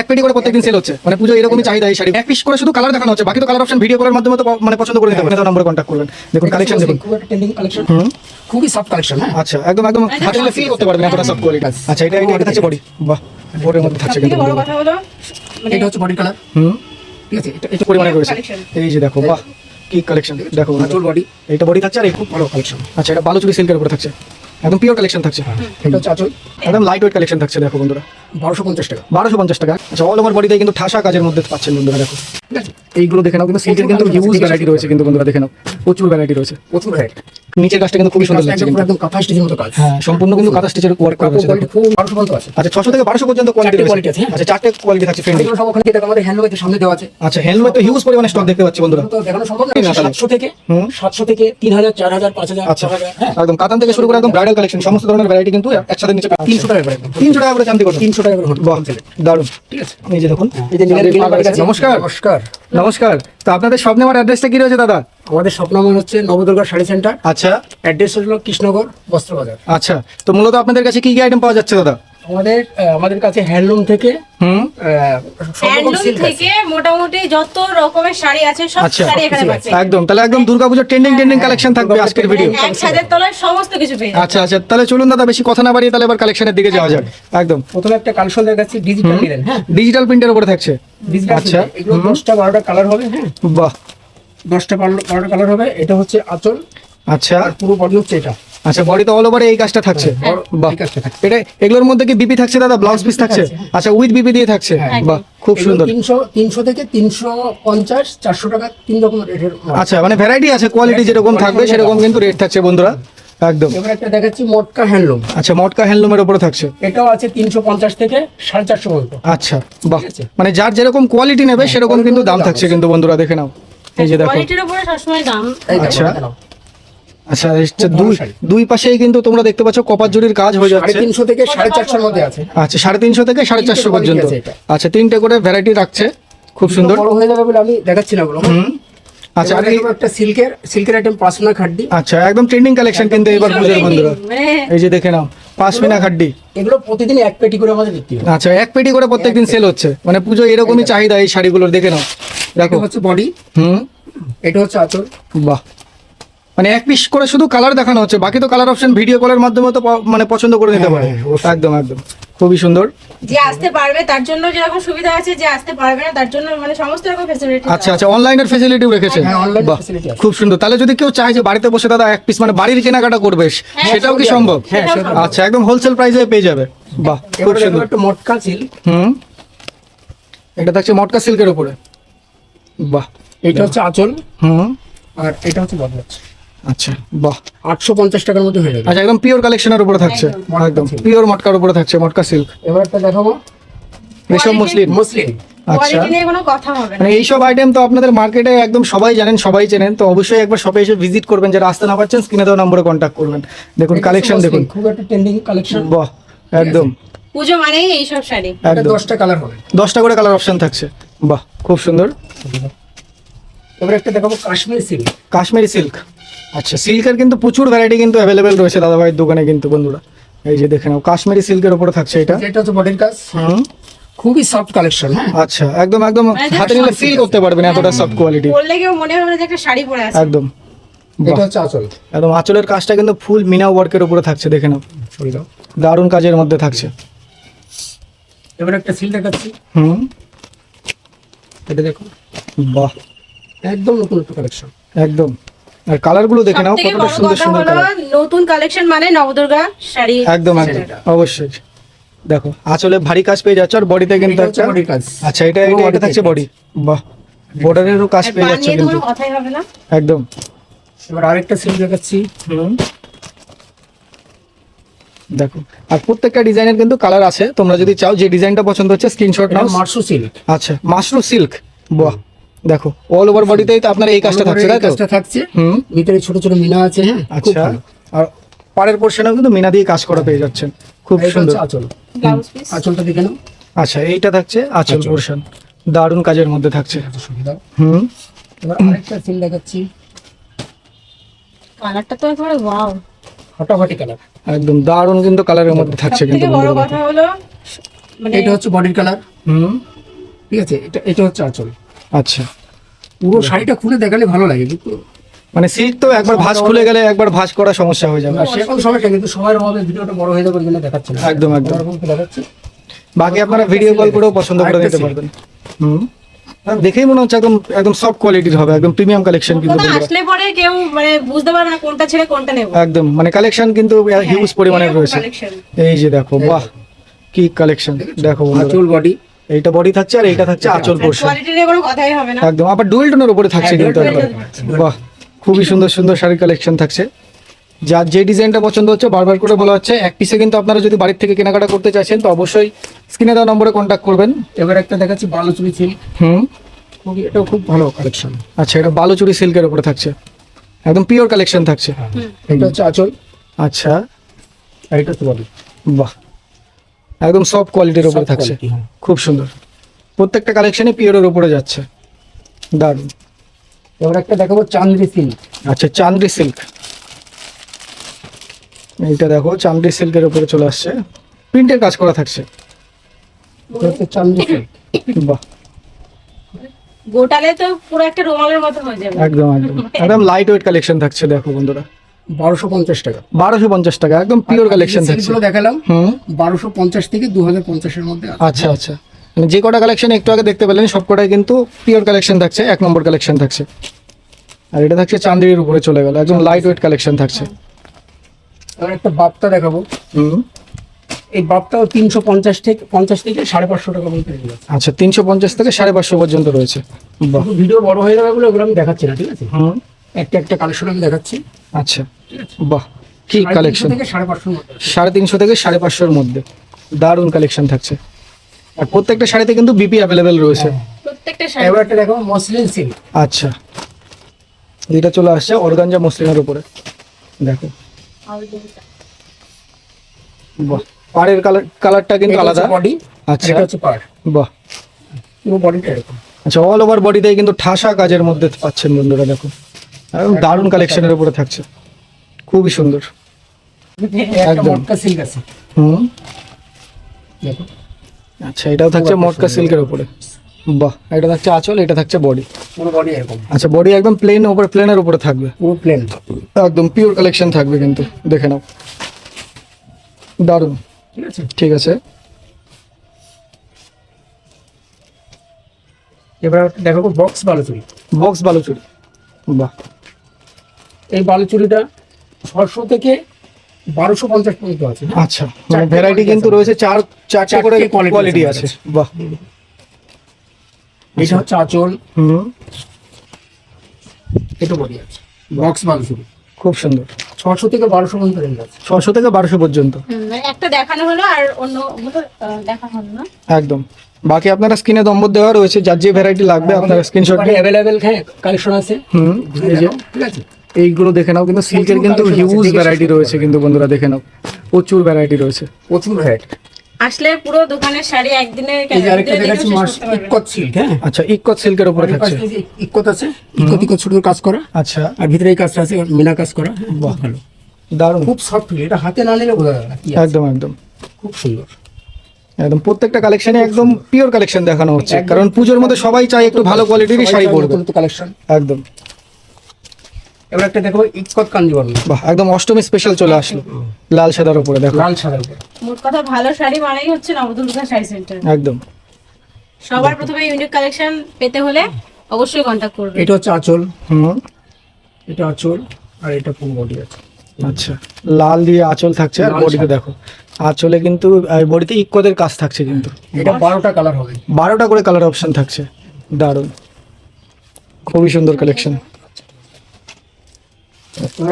এক পেটি করে প্রত্যেকদিন সেল হচ্ছে। মানে পুজো এরকমই চাহিদা এই শাড়ি। এক পিস করে শুধু কালার দেখানো হচ্ছে। বাকি তো কালার অপশন ভিডিও কলের মাধ্যমে তো মানে পছন্দ করে নিতে পারবেন। নম্বরে কন্ট্যাক্ট করবেন দেখুন কালেকশন দেখুন। খুব একটা ট্রেন্ডিং কালেকশন হুম? খুবই সফট কালেকশন হ্যাঁ। আচ্ছা একদম একদম। হাতে ফিল করতে পারবেন এতটা সব কোয়ালিটি আচ্ছা এটা এটা এটা থাকছে বডি বাহ বডির মধ্যে থাকছে কিন্তু বড় কথা হলো মানে এটা হচ্ছে বডি কালার হুম? ঠিক আছে এটা একটু পরিমাণে রয়েছে এই যে দেখো বাহ কি কালেকশন দেখো আঁচল বডি এইটা বডি থাকছে আর এই খুব ভালো কালেকশন আচ্ছা এটা বালুচুরি সিল্কের উপরে থাকছে। একদম পিওর কালেকশন থাকছে। এটা হচ্ছে আঁচল। একদম লাইট ওয়েট কালেকশন থাকছে দেখো বন্ধুরা। বারোশো পঞ্চাশ টাকা। বারোশো পঞ্চাশ টাকা? আচ্ছা অল ওভার বডিতে কিন্তু ঠাসা কাজের মধ্যে পাচ্ছেন বন্ধুরা দেখো। ঠিক আছে। এইগুলো দেখে নাও কিন্তু সিল্কের কিন্তু হিউজ ভ্যারাইটি রয়েছে কিন্তু বন্ধুরা দেখে নাও। প্রচুর ভ্যারাইটি রয়েছে। প্রচুর ভ্যারাইটি নিচের কাজটা কিন্তু খুবই সুন্দর লাগছে কিন্তু। একদম কাঁথা স্টিচের মতো কাজ। হ্যাঁ সম্পূর্ণ কিন্তু কাঁথা স্টিচের ওয়ার্ক করা কোয়ালিটি খুব বারোশো পর্যন্ত আছে। আচ্ছা ছশো থেকে বারোশো পর্যন্ত কোয়ালিটি quality আছে, হ্যাঁ। আচ্ছা চারটে কোয়ালিটি থাকছে ফ্রেন্ডলি এগুলো সব ওখানে কি দেখো আমাদের সামনে দেওয়া আছে। আচ্ছা হ্যান্ডলুমে তো হিউজ পরিমাণে স্টক দেখতে পাচ্ছি বন্ধুরা। তো দেখানো সম্ভব না সাতশো থেকে সাতশো থেকে তিন হাজার চার হাজার পাঁচ হাজার আচ্ছা হ্যাঁ। একদম কাতান থেকে শুরু করে একদম ব্রাইডাল কালেকশন সমস্ত ধরনের ভ্যারাইটি কিন্তু একসাথে নিচে তিনশো টাকা করে তিনশো টাকা করে চান্দি করুন তিনশো টাকা করে বাহ হোলসেলে ঠিক আছে? এই যে দেখুন এই যে। নমস্কার। নমস্কার। নমস্কার। তো আপনাদের সব নেওয়ার অ্যাড্রেসটা কি রয়েছে দাদা? আমাদের স্বপ্নমন হচ্ছে নবদুর্গা শাড়ি সেন্টার। আচ্ছা। অ্যাড্রেস হলো কৃষ্ণনগর বস্ত্রবাজার। আচ্ছা। তো মূলত আপনাদের কাছে কি কি আইটেম পাওয়া যাচ্ছে দাদা? আমাদের আমাদের কাছে হ্যান্ডলুম থেকে হুম। হ্যান্ডলুম মোটামুটি যত রকমের শাড়ি আছে সব আচ্ছা। শাড়ি এখানে পাচ্ছেন একদম। তাহলে একদম দুর্গাপুজোর ট্রেন্ডিং ট্রেন্ডিং কালেকশন থাকবে আজকের ভিডিও এক তলায় সমস্ত কিছু পেয়ে আচ্ছা আচ্ছা। তাহলে চলুন দাদা বেশি কথা না বাড়িয়ে তাহলে এবার কালেকশনের দিকে যাওয়া যাক। একদম। প্রথমে একটা কালেকশন দেখাচ্ছি ডিজিটাল হ্যাঁ। ডিজিটাল প্রিন্টের উপরে থাকছে। আচ্ছা। এগুলো দশটা বারোটা কালার হবে হ্যাঁ। বাহ। দশটা বারো- বারোটা কালার হবে। এটা হচ্ছে আঁচল। আচ্ছা। আর পুরো বডি হচ্ছে এটা। আচ্ছা বডিতে অল ওভারে এই কাজটা থাকছে। বাহ। কাজটা থাকছে। এটা এগুলোর মধ্যে কি বিপি থাকছে দাদা? ব্লাউজ পিস থাকছে? আচ্ছা উইথ বিপি দিয়ে থাকছে। বাহ খুব সুন্দর। তিনশো তিনশো থেকে তিনশো পঞ্চাশ চারশো টাকা তিন রকম রেটের আচ্ছা মানে ভ্যারাইটি আছে কোয়ালিটি যেরকম থাকবে সেরকম কিন্তু রেট থাকছে বন্ধুরা। একদম। এবার একটা দেখাচ্ছি মটকা হ্যান্ডলুম আচ্ছা মটকা হ্যান্ডলুমের উপরে থাকছে। এটাও আছে তিনশো পঞ্চাশ থেকে সাড়ে চারশো পর্যন্ত। আচ্ছা বাহ। মানে যার যেরকম কোয়ালিটি নেবে সেরকম কিন্তু দাম থাকছে কিন্তু বন্ধুরা দেখে নাও। এই যে দেখো। কোয়ালিটির উপরে সবসময় দাম। আচ্ছা। আচ্ছা এটা দুই দুই পাশেই কিন্তু তোমরা দেখতে পাচ্ছ কপার জুড়ির কাজ হয়ে যাচ্ছে। তিনশো থেকে সাড়ে চারশোর মধ্যে আছে। আচ্ছা সাড়ে তিনশো থেকে সাড়ে চারশো পর্যন্ত। আচ্ছা তিনটে করে ভ্যারাইটি রাখছে। খুব সুন্দর। বড় হয়ে যাবে বলে আমি দেখাচ্ছি না বলো হুম। আচ্ছা আর একটা সিল্কের সিল্কের আইটেম পাঁচনা খাড্ডি। আচ্ছা একদম ট্রেন্ডিং কালেকশন কিন্তু এবার পুজোর বন্ধুরা। মানে এই যে দেখে নাও পাঁচমিনা খাড্ডি। এগুলো প্রতিদিন এক পেটি করে আমাদের বিক্রি হয়। আচ্ছা এক পেটি করে প্রত্যেকদিন সেল হচ্ছে। মানে পুজো এরকমই চাহিদা এই শাড়িগুলোর দেখে নাও। দেখো। হচ্ছে বডি হুম। এটা হচ্ছে আঁচল। বাহ। মানে এক পিস করে শুধু কালার দেখানো হচ্ছে। বাকি তো কালার অপশন ভিডিও কলের মাধ্যমে তো প- মানে পছন্দ করে নিতে পারে। হ্যাঁ, একদম একদম। খুবই সুন্দর। যে আসতে পারবে তার জন্য যেরকম সুবিধা আছে যে আসতে পারবে না তার জন্য মানে সমস্ত রকম ফেসিলিটি আচ্ছা আচ্ছা অনলাইনের ফেসিলিটিও রেখেছেন হ্যাঁ, online বাহ, facility আছে। খুব সুন্দর। তাহলে যদি কেউ চায় যে বাড়িতে বসে দাদা এক পিস মানে বাড়ির কেনাকাটা করবে সেটাও কি সম্ভব? হ্যাঁ, সেটাও আচ্ছা একদম হোলসেল প্রাইসে পেয়ে যাবে। বাহ খুব এবারে দেখো সুন্দর। একটা মটকা সিল্ক হুম। এটা থাকছে মটকা সিল্কের উপরে। বাহ। এটা হচ্ছে আঁচল। হুম। আর এটা হচ্ছে বডি হচ্ছে আচ্ছা। বাহ আটশো পঞ্চাশ টাকার মধ্যে হয়ে যাবে। আচ্ছা একদম পিওর কালেকশনের উপরে থাকছে। একদম। পিওর মটকার উপরে থাকছে মটকা সিল্ক এবার একটা দেখাবো। রেশম মুসলিম। মুসলিম। আচ্ছা। কোয়ালিটি নিয়ে কোনো কথা হবে না। মানে এইসব আইটেম তো আপনাদের মার্কেটে একদম সবাই জানেন সবাই চেনেন। তো অবশ্যই একবার শপে এসে ভিজিট করবেন যারা আসতে না পারছেন স্ক্রিনে দেওয়া নম্বরে কন্ট্যাক্ট করবেন। দেখুন কালেকশন দেখুন। খুব একটা ট্রেন্ডিং কালেকশন বাহ একদম। পুজো মানেই এইসব শাড়ি। দশটা কালার হবে। দশটা করে কালার অপশন থাকছে। বাহ খুব সুন্দর। এবার একটা দেখাবো কাশ্মীর সিল্ক কাশ্মীরি সিল্ক আচ্ছা সিল্কের কিন্তু প্রচুর ভ্যারাইটি কিন্তু অ্যাভেলেবেল রয়েছে দাদাভাইয়ের দোকানে কিন্তু বন্ধুরা। এই যে দেখে নাও কাশ্মীরি সিল্কের উপরে থাকছে এটা। এটা হচ্ছে বডির কাজ। হুম। খুবই সফট কালেকশন হ্যাঁ। আচ্ছা একদম একদম মানে হাতে নিলে ফিল করতে পারবেন এতটা সফট কোয়ালিটি পরলে কেউ মনে হবে যে একটা শাড়ি পরে আছে। একদম। এটা হচ্ছে আঁচল। একদম আঁচলের কাজটা কিন্তু ফুল মিনা ওয়ার্কের উপরে থাকছে দেখে নাও সরি দাও দারুণ কাজের মধ্যে থাকছে। এবার একটা সিল দেখাচ্ছি। হুম। এটা দেখো। বাহ। একদম নতুন একটা কালেকশন একদম। আর কালারগুলো দেখে নাও কতটা সুন্দর সুন্দর কালার। নতুন কালেকশন মানে নবদুর্গা শাড়ি। একদম একদম। অবশ্যই। দেখো আঁচলে ভারী কাজ পেয়ে যাচ্ছে আর বডিতে কিন্তু একটা আচ্ছা এটা এটা এটা থাকছে বডি বাহ বর্ডারেরও কাজ পেয়ে যাচ্ছে কিন্তু। কথাই হবে না? একদম। এবার আরেকটা সিল দেখাচ্ছি হুম দেখো আর প্রত্যেকটা ডিজাইনের কিন্তু কালার আছে। তোমরা যদি চাও যে ডিজাইনটা পছন্দ হচ্ছে স্ক্রিনশট নাও। মার্সু সিল্ক আচ্ছা মাশরুম সিল্ক বাহ দেখো অল ওভার বডিতেই তো আপনার এই কাজটা থাকছে তাই তো? কাজটা থাকছে। হুম। ভিতরে ছোট ছোট মিনা আছে হ্যাঁ? আচ্ছা। আর পাড়ের পোর্শনেও কিন্তু মিনা দিয়ে কাজ করা পেয়ে যাচ্ছেন। খুব সুন্দর। আঁচল। আঁচলটা দেখে নাও। আচ্ছা এইটা থাকছে আচল পোর্শন দারুণ কাজের মধ্যে থাকছে। সুবিধা। হুম। এবার আরেকটা সিল দেখাচ্ছি। কালারটা তো একেবারে ওয়াও ফাটাফাটি কালার একদম দারুণ কিন্তু কালারের মধ্যে থাকছে কিন্তু বড় কথা হলো মানে এটা হচ্ছে বডির কালার হুম। ঠিক আছে এটা এটা হচ্ছে আঁচল। আচ্ছা। পুরো শাড়িটা খুলে দেখালে ভালো লাগে কিন্তু মানে সিল্ক তো একবার ভাঁজ খুলে গেলে একবার ভাঁজ করা সমস্যা হয়ে যাবে। আর সেরকম সমস্যা কিন্তু সময়ের অভাবে ভিডিওটা বড় হয়ে যাবে জন্য দেখাচ্ছে না। একদম, একদম। দেখাচ্ছে। বাকি আপনারা ভিডিও কল করেও পছন্দ করে নিতে পারবেন। হুম? আর দেখেই মনে হচ্ছে একদম একদম সফট কোয়ালিটির হবে একদম প্রিমিয়াম কালেকশন কিন্তু আসলে পরে কেউ মানে বুঝতে পারবে না কোনটা ছেড়ে কোনটা নেব। একদম মানে কালেকশন কিন্তু হিউজ পরিমাণে রয়েছে। এই যে দেখো বাহ কি কালেকশন দেখো। আঁচল বডি এইটা বডি থাকছে আর এইটা থাকছে আঁচল পোর্শন কোয়ালিটি নিয়ে কোনো কথাই হবে না। একদম আবার ডুয়েল টোনের উপরে থাকছে হ্যাঁ, কিন্তু বাহ খুবই সুন্দর সুন্দর শাড়ির কালেকশন থাকছে। যার যে ডিজাইনটা পছন্দ হচ্ছে বারবার করে বলা হচ্ছে এক পিসে কিন্তু আপনারা যদি বাড়ির থেকে কেনাকাটা করতে চাইছেন তো অবশ্যই স্ক্রিনে দেওয়া নম্বরে কন্ট্যাক্ট করবেন। এবার একটা দেখাচ্ছি বালুচুরি সিল্ক হুম খুবই এটাও খুব ভালো কালেকশন আচ্ছা এটা বালুচুরি সিল্কের উপরে থাকছে। একদম পিওর কালেকশন থাকছে। এটা হচ্ছে আঁচল। আচ্ছা। এটা বডি বাহ। একদম সফট কোয়ালিটির উপরে থাকছে। খুব সুন্দর। প্রত্যেকটা কালেকশনই পিওরের উপরে যাচ্ছে। দারুণ। এবার একটা দেখাবো চান্দ্রি সিল্ক আচ্ছা চান্দ্রি সিল্ক এইটা দেখো চান্দ্রি সিল্কের উপরে চলে আসছে। প্রিন্টের কাজ করা থাকছে। চান্দ্রি সিল্ক বাহ। গোটালে তো পুরো একটা রুমালের মতো হয়ে যাবে। একদম একদম। একদম লাইট ওয়েট কালেকশন থাকছে দেখো বন্ধুরা। বারোশো পঞ্চাশ টাকা। বারোশো পঞ্চাশ টাকা একদম পিওর কালেকশন দেখালাম হুম। বারোশো পঞ্চাশ থেকে দু হাজার পঞ্চাশের মধ্যে আচ্ছা আচ্ছা। মানে যে কটা কালেকশন একটু আগে দেখতে পেলেন সব কটাই কিন্তু পিওর কালেকশন থাকছে এক নম্বর কালেকশন থাকছে। আর এটা থাকছে চান্দির উপরে চলে গেল একদম লাইট ওয়েট কালেকশন থাকছে। এবার একটা বাপ্তা দেখাবো। হুম। এই তিনশো পঞ্চাশ থেকে পঞ্চাশ থেকে সাড়ে পাঁচশো টাকা পর্যন্ত আচ্ছা তিনশো পঞ্চাশ থেকে সাড়ে পাঁচশো পর্যন্ত রয়েছে। ভিডিও বড় হয়ে যাবে বলে ওগুলো আমি দেখাচ্ছি না ঠিক আছে? হুম। একটা একটা কালেকশন আমি দেখাচ্ছি। আচ্ছা। বাহ কি কালেকশন সাড়ে তিনশো থেকে সাড়ে পাঁচশোর মধ্যে। দারুণ কালেকশন থাকছে। আর প্রত্যেকটা শাড়িতে কিন্তু বিপি অ্যাভেলেবেল রয়েছে। প্রত্যেকটা শাড়ি। এবার একটা মসলিন সিল্ক আচ্ছা। এটা চলে আসছে অর্গানজা মসলিনের উপরে। দেখো। বাহ পাড়ের কালার কালারটা কিন্তু আলাদা। বডি আচ্ছা। এটা হচ্ছে পার বাহ। পুরো বডিটা এরকম। আচ্ছা অল ওভার বডিতে কিন্তু ঠাসা কাজের মধ্যে পাচ্ছেন বন্ধুরা দেখো। দারুণ কালেকশনের উপরে থাকছে। খুবই সুন্দর। একদম। সিল্ক আছে। হুম? দেখো। আচ্ছা এটাও থাকছে মটকা সিল্কের উপরে। বাহ এটা থাকছে আঁচল এটা থাকছে বডি পুরো বডি এরকম। আচ্ছা বডি একদম প্লেন উপরে প্লেনের উপরে থাকবে। পুরো প্লেন একদম পিওর কালেকশন থাকবে কিন্তু দেখে নাও। দারুণ। ঠিক আছে? ঠিক আছে। এবার দেখাবো বক্স বালুচুরি। বক্স বালুচুরি। বাহ। এই বালুচুরিটা ছশো থেকে বারোশো পঞ্চাশ পর্যন্ত আছে আচ্ছা মানে ভ্যারাইটি কিন্তু রয়েছে চার চারটে করে কোয়ালিটি আছে বাহ। এটা হচ্ছে আঁচল। হুম। এটা বডি আছে। বক্স খুব সুন্দর। ছশো থেকে বারোশো পর্যন্ত রেঞ্জ আছে। ছশো থেকে বারোশো পর্যন্ত। মানে একটা দেখানো হলো আর অন্য দেখানো হলো না। একদম। বাকি আপনারা স্ক্রিনে নম্বর দেওয়া রয়েছে যার যে ভ্যারাইটি লাগবে আপনারা স্ক্রিনশট অ্যাভেলেবেল হ্যাঁ কালেকশন আছে। হুম ঠিক আছে? এইগুলো দেখে নাও কিন্তু সিল্কের কিন্তু হিউজ ভ্যারাইটি রয়েছে কিন্তু বন্ধুরা দেখে নাও। প্রচুর ভ্যারাইটি রয়েছে। প্রচুর ভ্যারাইটি আসলে পুরো দোকানের শাড়ি একদিনে এই যে আরেকটা দেখাচ্ছি মাস ইক্কত সিল্ক হ্যাঁ? আচ্ছা ইকত সিল্কের উপরে থাকছে। ইক্কত আছে ইক্কত ইক্কত ছোট কাজ করা। আচ্ছা। আর ভিতরে এই কাজটা আছে মিনা কাজ করা। বাহ। ভালো। দারুণ। খুব সফট এটা হাতে না নিলে বোঝা যাবে না কি আছে। একদম একদম। খুব সুন্দর। একদম প্রত্যেকটা কালেকশনে একদম পিওর কালেকশন দেখানো হচ্ছে। কারণ পুজোর মধ্যে সবাই চায় একটু ভালো কোয়ালিটিরই শাড়ি পরবে কালেকশন একদম। এবার একটা দেখো ইক্কত কাঞ্জিবরম। বাহ একদম অষ্টমী স্পেশাল চলে আসলো। লাল সাদার উপরে দেখো। লাল সাদার উপর। মোট কথা ভালো শাড়ি মানেই হচ্ছে নবদুর্গা শাড়ি সেন্টার। একদম। সবার প্রথমে ইউনিক কালেকশন পেতে হলে অবশ্যই কন্ট্যাক্ট করবে। এটা হচ্ছে আঁচল হুম। এটা আঁচল আর এটা পুরো বডি আছে। আচ্ছা লাল দিয়ে আঁচল থাকছে আর বডিতে দেখো। আঁচলে কিন্তু বডিতে ইকোদের কাজ থাকছে কিন্তু। এটা বারোটা কালার হবে। বারোটা করে কালার অপশন থাকছে। দারুণ। খুবই সুন্দর কালেকশন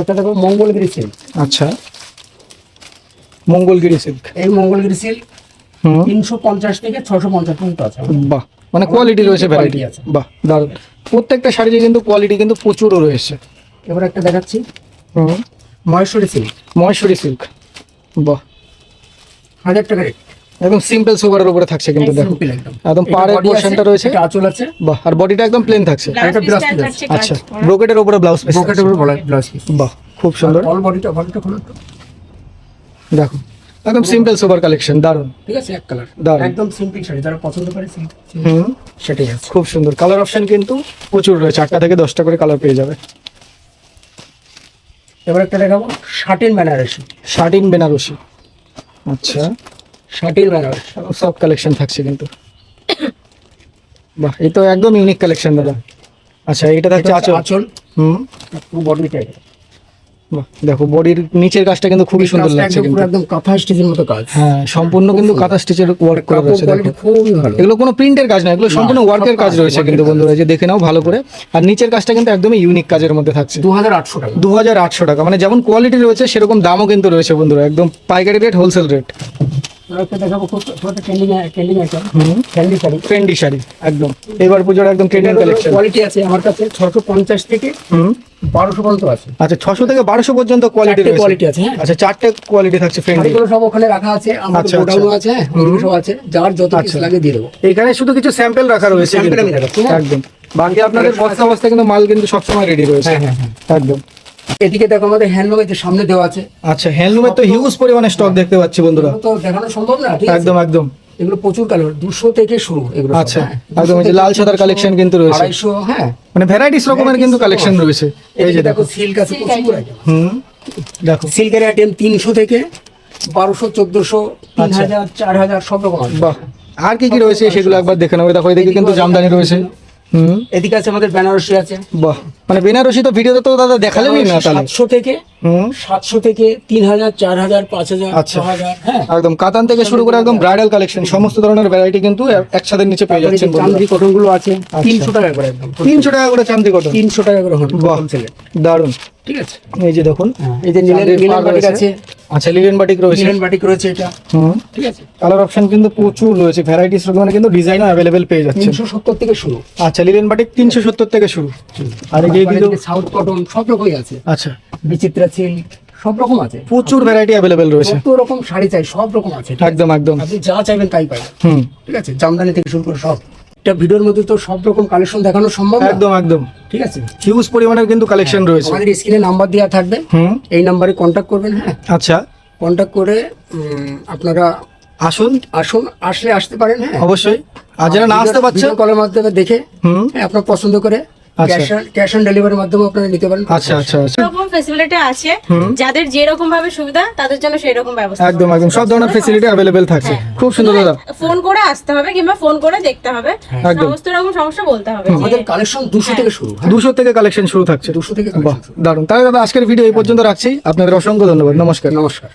একটা দেখো মঙ্গলগিরি সিল্ক আচ্ছা। মঙ্গলগিরি সিল্ক এই মঙ্গলগিরি সিল্ক তিনশো পঞ্চাশ থেকে ছশো পঞ্চাশ পর্যন্ত আছে। বাহ মানে কোয়ালিটি রয়েছে ভ্যারাইটি আছে। বাহ দারুণ। প্রত্যেকটা শাড়িতে কিন্তু কোয়ালিটি কিন্তু প্রচুরও রয়েছে। এবার একটা দেখাচ্ছি। হুম। মহেশ্বরী সিল্ক মহেশ্বরী সিল্ক বাহ। হাজার টাকা রেট একদম সিম্পল সোভারের উপরে থাকছে কিন্তু দেখো। একদম। পাড়ের আছে, রয়েছে। আঁচল আছে। বাহ আর বডিটা একদম প্লেন থাকছে। ব্লাউজ এটা পিসটা থাকছে আচ্ছা ব্রোকেটের উপরে ব্লাউজ পিস পকেটের উপর ব্লাউজ পিস বাহ খুব সুন্দর। অল বডিটা বডিটা খুলে দেখো একদম সিম্পল সোবার কালেকশন দারুণ ঠিক আছে এক কালার দারুণ। একদম সিম্পল শাড়ি যারা পছন্দ করে হুম। সেটাই আছে। খুব সুন্দর। কালার অপশন কিন্তু প্রচুর রয়েছে। আটটা থেকে দশটা করে কালার পেয়ে যাবে। এবার একটা দেখাবো। শার্টিন বেনারসি শার্টিন বেনারসি আচ্ছা। শার্টিন বেনারসি সব কালেকশন থাকছে কিন্তু। বাহ এই তো একদম ইউনিক কালেকশন দাদা। আচ্ছা এটা থাকছে আচল। আঁচল। হুম। বডি টাইপ বাহ দেখো বডির নিচের কাজটা কিন্তু খুবই সুন্দর লাগছে কিন্তু। একদম কাঁথা স্টিচের মতো কাজ। হ্যাঁ সম্পূর্ণ কিন্তু কাঁথা স্টিচের ওয়ার্ক করা রয়েছে দেখো। খুবই ভালো। এগুলো কোনো প্রিন্টের কাজ না এগুলো সম্পূর্ণ ওয়ার্কের কাজ রয়েছে কিন্তু বন্ধুরা যে দেখে নাও ভালো করে। আর নিচের কাজটা কিন্তু একদমই ইউনিক কাজের মধ্যে থাকছে। দু হাজার আটশো টাকা। দু হাজার আটশো টাকা মানে যেমন কোয়ালিটি রয়েছে সেরকম দামও কিন্তু রয়েছে বন্ধুরা একদম পাইকারি রেট হোলসেল রেট দেখাবো খুব trending trending item hmm. Sari. Trendy sari একদম। এবার পুজোর একদম ট্রেন্ডিং কালেকশন কোয়ালিটি আছে আমার কাছে ছশো পঞ্চাশ থেকে বারোশো পর্যন্ত আছে। আচ্ছা ছশো থেকে বারোশো পর্যন্ত কোয়ালিটি চারটে কোয়ালিটি আছে হ্যাঁ। আচ্ছা চারটে কোয়ালিটি থাকছে সব ওখানে রাখা আছে আচ্ছা, আচ্ছা। আছে হ্যাঁ সব আছে যার যত। লাগে দিয়ে দেবো। এখানে শুধু কিছু স্যাম্পল রাখা রয়েছে হ্যাঁ। একদম। বাকি আপনাদের বস্তা বস্তা কিন্তু মাল কিন্তু সবসময় রেডি রয়েছে। হ্যাঁ হ্যাঁ। একদম। এদিকে দেখো আমাদের হ্যান্ডলুমের যে সামনে দেওয়া আছে। আচ্ছা হ্যান্ডলুমের তো হিউজ পরিমাণে স্টক দেখতে পাচ্ছি বন্ধুরা। তো দেখানো সম্ভব না ঠিক একদম একদম। এগুলো প্রচুর কালার দুশো থেকে শুরু এগুলো আচ্ছা, হ্যাঁ। একদম এই যে লাল সাদার কালেকশন কিন্তু রয়েছে। আড়াইশো হ্যাঁ। মানে ভ্যারাইটিস রকমের কিন্তু কালেকশন রয়েছে। এই যে দেখো। সিল্ক আছে প্রচুর। হুম দেখো। সিল্কের আইটেম তিনশো থেকে বারোশো চোদ্দশো তিন আচ্ছা। হাজার চার হাজার সব রকম আছে। বাহ। আর কি কি রয়েছে সেগুলো একবার দেখে নেব দেখো এদিকে কিন্তু জামদানি রয়েছে। এদিকে আছে আমাদের বেনারসি আছে। বাহ মানে বেনারসি তো ভিডিওতে তো দাদা দেখালেনই না তাহলে। সাতশো থেকে হুম। সাতশো থেকে তিন হাজার চার হাজার পাঁচ হাজার ছ আচ্ছা। হাজার হ্যাঁ। একদম কাতান থেকে শুরু করে একদম ব্রাইডাল কালেকশন সমস্ত ধরনের ভ্যারাইটি কিন্তু এক- একসাথে নিচে পেয়ে যাচ্ছেন চান্দি কটনগুলো আছে। আচ্ছা। তিনশো টাকা করে একদম। তিনশো টাকা করে চামড়ি কটন তিনশো টাকা করে হল বাহ দারুণ ঠিক আছে? এই যে দেখুন এই যে নীলের চাঁদের নীলের পাড় বাটিক আছে। আচ্ছা লিলেন বাটিক রয়েছে। নীলের বাটিক রয়েছে এটা। হুম। ঠিক আছে। কালার অপশন কিন্তু প্রচুর রয়েছে। ভ্যারাইটিস রকমের কিন্তু ডিজাইনও অ্যাভেলেবেল পেয়ে যাচ্ছে তিনশো সত্তর থেকে শুরু। আচ্ছা লিলেন বাটিক তিনশো সত্তর থেকে শুরু। আর এই কিন্তু সাউথ কটন সব রকমই আছে। আচ্ছা। বিচিত্রা সব রকম আছে। প্রচুর ভ্যারাইটি অ্যাভেলেবেল রয়েছে। রকম শাড়ি চাই সব রকম আছে আছে? একদম একদম। আপনি যা চাইবেন তাই পাবেন। হুম। ঠিক আছে? জামদানি থেকে শুরু করে সব। এটা ভিডিওর মধ্যে তো সব রকম কালেকশন দেখানো সম্ভব না? একদম একদম। ঠিক আছে? হিউজ পরিমাণের কিন্তু কালেকশন রয়েছে। আমাদের স্ক্রিনে নাম্বার দেওয়া থাকবে। হুম। এই নাম্বারে কন্ট্যাক্ট করবেন হ্যাঁ? আচ্ছা। কন্ট্যাক্ট করে উম, আপনারা আসুন। আসুন আসলে আসতে পারেন হ্যাঁ? অবশ্যই। আর যারা না আসতে পারছেন কলের মাধ্যমে দেখে হুম। হ্যাঁ, আপনার পছন্দ করে। ক্যাশ অন ডেলিভারির মাধ্যমে আপনারা নিতে পারেন। আচ্ছা আচ্ছা আচ্ছা। এরকম আছে হুম। যাদের যেরকম ভাবে সুবিধা তাদের জন্য সেই রকম ব্যবস্থা একদম একদম। সব ধরনের ফেসিলিটি অ্যাভেলেবেল থাকছে খুব সুন্দর দাদা। ফোন করে আসতে হবে কিংবা ফোন করে দেখতে হবে। সমস্ত রকম সমস্যা বলতে হবে। আমাদের কালেকশন দুশো থেকে শুরু হ্যাঁ। দুশো থেকে কালেকশন শুরু থাকছে। দুশো থেকে দারুণ তাহলে দাদা আজকের ভিডিও এই পর্যন্ত রাখছি। আপনাদের অসংখ্য ধন্যবাদ। নমস্কার। নমস্কার।